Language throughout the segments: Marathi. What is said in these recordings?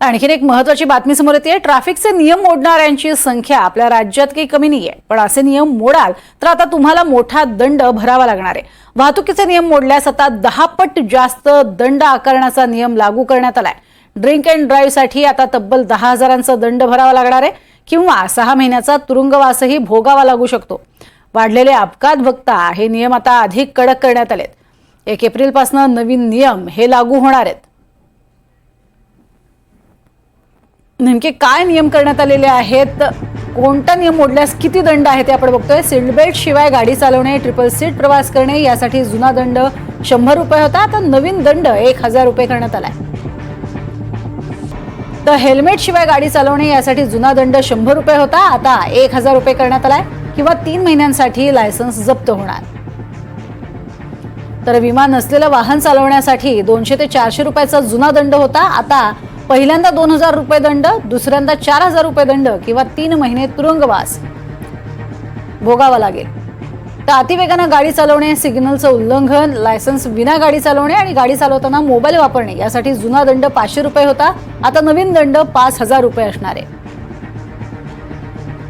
आणखीन एक महत्वाची बातमी समोर येते. ट्रॅफिकचे नियम मोडणाऱ्यांची संख्या आपल्या राज्यात काही कमी नाहीये पण असे नियम मोडाल तर आता तुम्हाला मोठा दंड भरावा लागणार आहे. वाहतुकीचे नियम मोडल्यास आता दहा पट जास्त दंड आकारण्याचा नियम लागू करण्यात आलाय. ड्रिंक अँड ड्राईव्हसाठी आता तब्बल दहा हजारांचा दंड भरावा लागणार आहे किंवा सहा महिन्याचा तुरुंगवासही भोगावा लागू शकतो. वाढलेले अपघात बघता हे नियम आता अधिक कडक करण्यात आलेत. एक एप्रिलपासून नवीन नियम हे लागू होणार आहेत. नेमके काय नियम करण्यात आलेले आहेत? कोणता नियम मोडल्यास किती दंड आहे ते आपण बघतोय. सीटबेल्ट शिवाय गाडी चालवणे ट्रिपल सीट प्रवास करणे यासाठी जुना दंड शंभर रुपये होता. आता नवीन दंड एक हजार रुपये करण्यात आलाय. तर हेल्मेट शिवाय गाडी चालवणे यासाठी जुना दंड शंभर रुपये होता. आता एक हजार रुपये करण्यात आलाय किंवा तीन महिन्यांसाठी लायसन्स जप्त होणार. तर विमा नसलेलं वाहन चालवण्यासाठी दोनशे ते चारशे रुपयाचा जुना दंड होता. आता पहिल्यांदा दोन हजार रुपये दंड दुसऱ्यांदा चार हजार रुपये दंड किंवा तीन महिने तुरुंगवास. भोगावा लागेल. तर अतिवेगानं गाडी चालवणे सिग्नलचं उल्लंघन लायसन्स विना गाडी चालवणे आणि गाडी चालवताना मोबाईल वापरणे यासाठी जुना दंड पाचशे रुपये होता. आता नवीन दंड पाच हजार रुपये असणार आहे.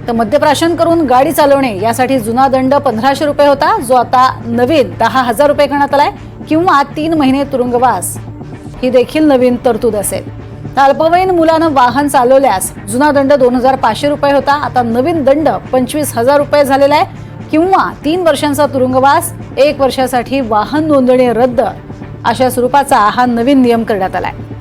तर मद्यप्राशन करून गाडी चालवणे यासाठी जुना दंड पंधराशे रुपये होता. जो आता नवीन दहा हजार रुपये करण्यात आलाय किंवा तीन महिने तुरुंगवास. ही देखील नवीन तरतूद असेल. अल्पवयीन मुलानं वाहन चालवल्यास जुना दंड दोन हजार पाचशे रुपये होता. आता नवीन दंड पंचवीस हजार रुपये झालेला आहे. किंवा तीन वर्षांचा तुरुंगवास एक वर्षासाठी वाहन नोंदणी रद्द अशा स्वरूपाचा हा नवीन नियम करण्यात आला आहे